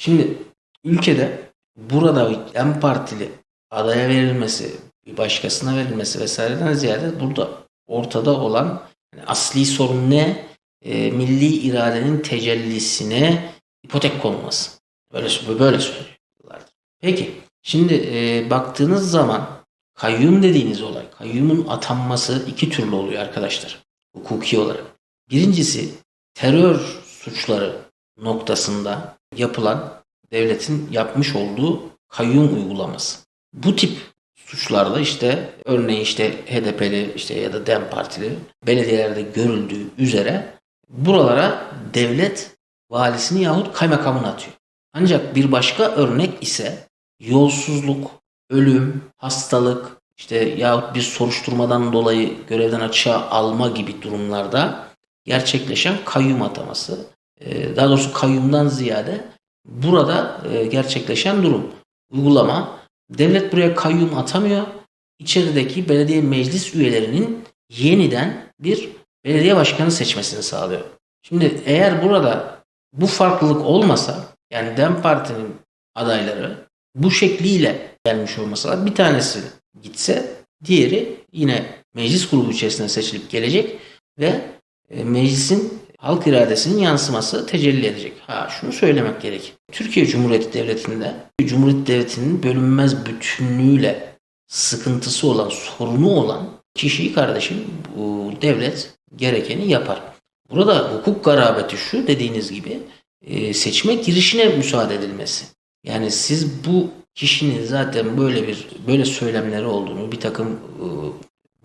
Şimdi ülkede burada DEM Partili adaya verilmesi, bir başkasına verilmesi vesaireden ziyade burada ortada olan yani asli sorun ne? E, milli iradenin tecellisine ipotek konulması. Böyle böyle söylüyorlar. Peki şimdi e, baktığınız zaman kayyum dediğiniz olay, kayyumun atanması iki türlü oluyor arkadaşlar. Hukuki olarak. Birincisi terör suçları noktasında yapılan devletin yapmış olduğu kayyum uygulaması. Bu tip suçlarda işte örneğin işte HDP'li işte ya da DEM Partili belediyelerde görüldüğü üzere buralara devlet valisini yahut kaymakamını atıyor. Ancak bir başka örnek ise yolsuzluk, ölüm, hastalık, işte yahut bir soruşturmadan dolayı görevden açığa alma gibi durumlarda gerçekleşen kayyum ataması. Ee, Daha doğrusu kayyumdan ziyade burada e, gerçekleşen durum. Uygulama. Devlet buraya kayyum atamıyor. İçerideki belediye meclis üyelerinin yeniden bir belediye başkanı seçmesini sağlıyor. Şimdi eğer burada bu farklılık olmasa yani DEM Parti'nin adayları bu şekliyle gelmiş olmasalar bir tanesi gitse diğeri yine meclis grubu içerisinde seçilip gelecek ve e, meclisin halk iradesinin yansıması tecelli edecek. Ha şunu söylemek gerek. Türkiye Cumhuriyeti Devleti'nde Cumhuriyet Devleti'nin bölünmez bütünlüğüyle sıkıntısı olan, sorunu olan kişiyi kardeşim bu devlet gerekeni yapar. Burada hukuk garabeti şu dediğiniz gibi e, seçme girişine müsaade edilmesi. Yani siz bu kişinin zaten böyle bir böyle söylemleri olduğunu, bir takım e,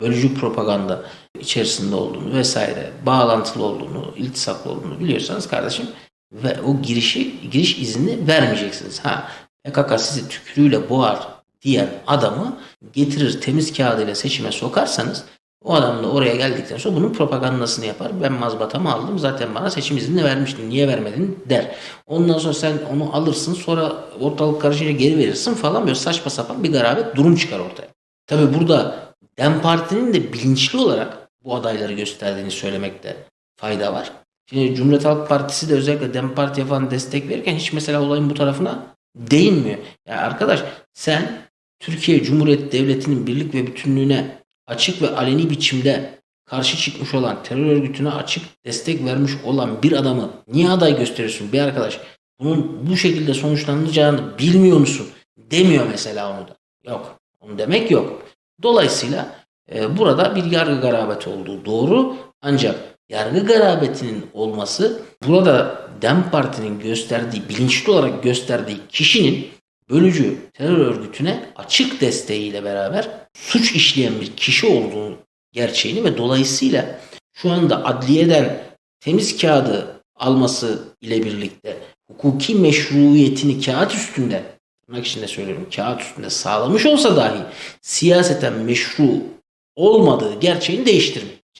bölücü propaganda içerisinde olduğunu vesaire, bağlantılı olduğunu, iltisaklı olduğunu biliyorsanız kardeşim ve o girişi giriş izni vermeyeceksiniz. Ha PKK sizi tükürüğüyle boğar diyen adamı getirir temiz kağıdıyla seçime sokarsanız o adam da oraya geldikten sonra bunun propagandasını yapar. Ben mazbatamı aldım zaten bana seçim izni vermiştin niye vermedin der. Ondan sonra sen onu alırsın sonra ortalık karışınca geri verirsin falan böyle saçma sapan bir garabet durum çıkar ortaya. Tabi burada DEM Parti'nin de bilinçli olarak bu adayları gösterdiğini söylemekte fayda var. Şimdi Cumhuriyet Halk Partisi de özellikle DEM Parti'ye falan destek verirken hiç mesela olayın bu tarafına değinmiyor. Ya arkadaş sen Türkiye Cumhuriyeti Devleti'nin birlik ve bütünlüğüne açık ve aleni biçimde karşı çıkmış olan terör örgütüne açık destek vermiş olan bir adamı niye aday gösteriyorsun bir arkadaş? Bunun bu şekilde sonuçlanacağını bilmiyor musun? Demiyor mesela onu da. Yok. Onu demek yok. Dolayısıyla e, burada bir yargı garabeti olduğu doğru. Ancak yargı garabetinin olması burada DEM Parti'nin gösterdiği, bilinçli olarak gösterdiği kişinin bölücü terör örgütüne açık desteğiyle beraber suç işleyen bir kişi olduğu gerçeğini ve dolayısıyla şu anda adliyeden temiz kağıdı alması ile birlikte hukuki meşruiyetini kağıt üstünde tırnak içinde söylüyorum kağıt üstünde sağlamış olsa dahi siyaseten meşru olmadığı gerçeğini değiştirmiyor.